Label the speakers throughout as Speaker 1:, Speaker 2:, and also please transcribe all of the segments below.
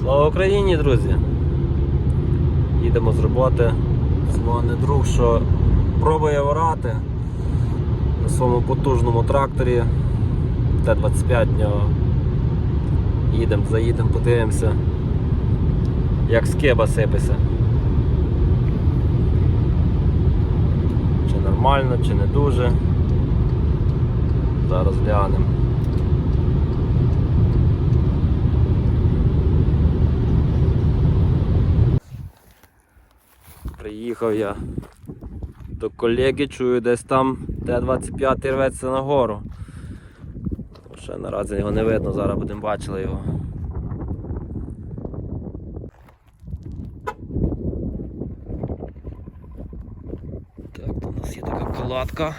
Speaker 1: Слава Україні, друзі! Їдемо з роботи. Дзвонить друг, що пробує орати на своєму потужному тракторі Т-25 нього. Їдемо, заїдемо, подивимося, як скеба сипеться. Чи нормально, чи не дуже. Зараз глянемо. Приїхав я до колеги, чую десь там Т-25 рветься нагору. Ще наразі його не видно, зараз будемо бачили його. Так, то у нас є така кладка.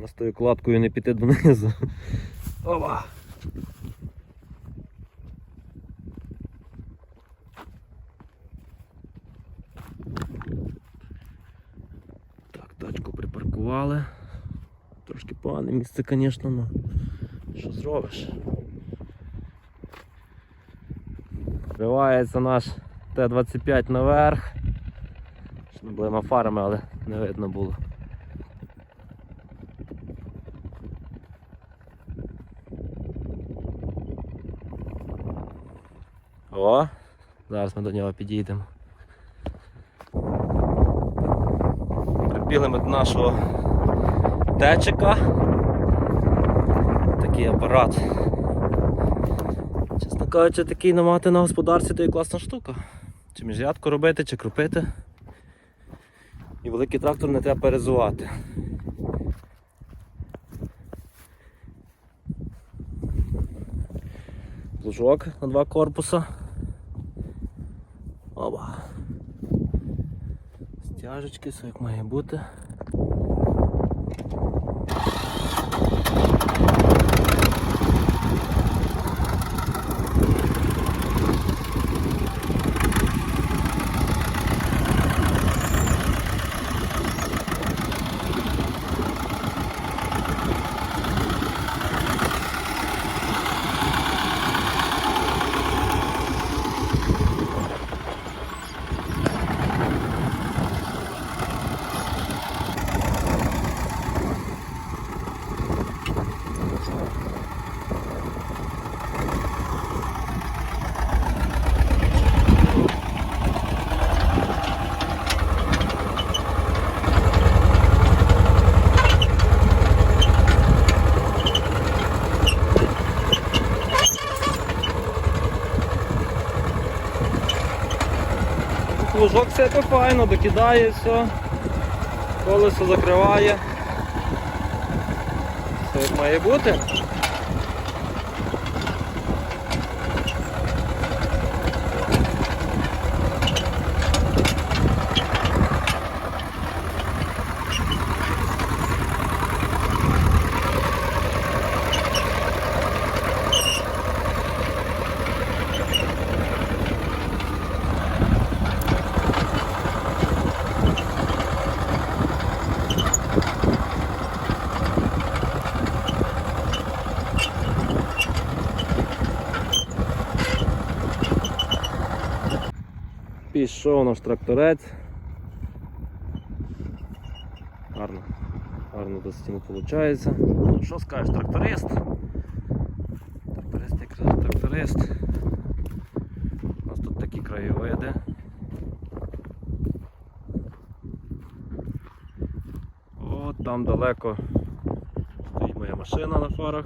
Speaker 1: Нас тою кладкою не піти донизу. Опа! Так, тачку припаркували. Трошки погане місце, звісно, але що зробиш? Вривається наш Т-25 наверх. Не були фарами, але не видно було. О, зараз ми до нього підійдемо. Прибігли ми до нашого течика. Такий апарат. Чесно кажучи, такий намати на господарстві то є класна штука. Чи міжрядку робити, чи крупити. І великий трактор не треба перезувати. Плужок на два корпуса. Стяжечки, все як має бути. Плужок все це файно, докидає все, колесо закриває. Все має бути. Пішов наш тракторець. Гарно, гарно до стіни виходить. Ну що скажеш, тракторист? Тракторист якраз тракторист. У нас тут такі краєвиди. От там далеко стоїть моя машина на фарах.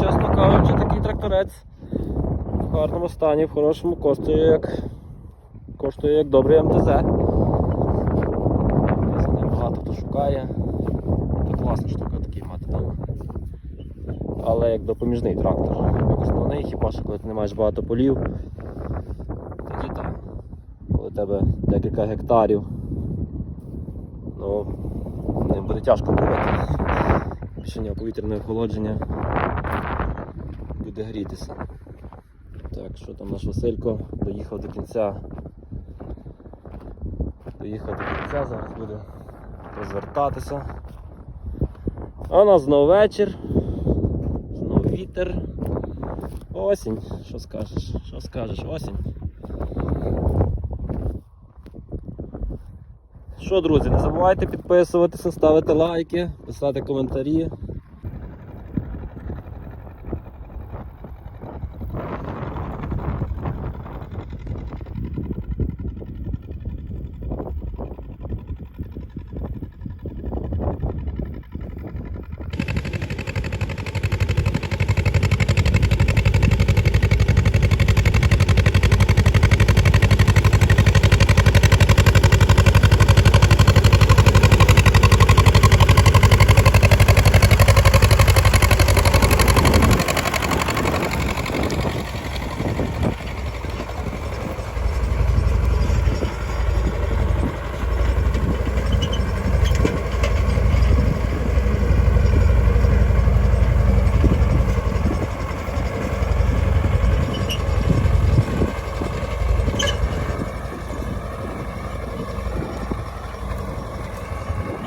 Speaker 1: Чесно кажучи, такий в гарному стані, в хорошому коштує як коштує як добрий МТЗ. Багато хто шукає. Це класна штука такий мати вдома. Але як допоміжний трактор. Як основний, хіба що коли ти не маєш багато полів, тоді так. Коли у тебе декілька гектарів, ну ним буде тяжко робити. Рішення повітряне охолодження буде грітися. Так, що там наш Василько доїхав до кінця доїхати до кінця, зараз буде розвертатися. А у нас знову вечір, знову вітер. Осінь, що скажеш? Що скажеш, осінь. Що, друзі, не забувайте підписуватися, ставити лайки, писати коментарі.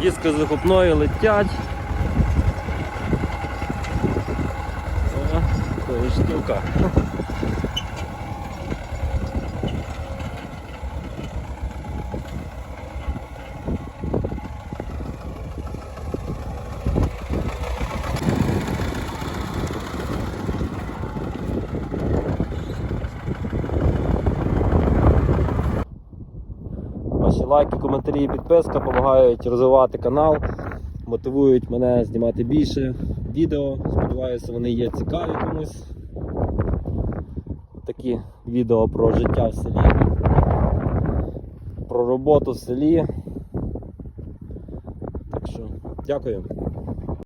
Speaker 1: Диски з летять. О, штука. Лайки, коментарі і підписка допомагають розвивати канал, мотивують мене знімати більше відео. Сподіваюся, вони є цікаві комусь. Такі відео про життя в селі, про роботу в селі. Так що, дякую.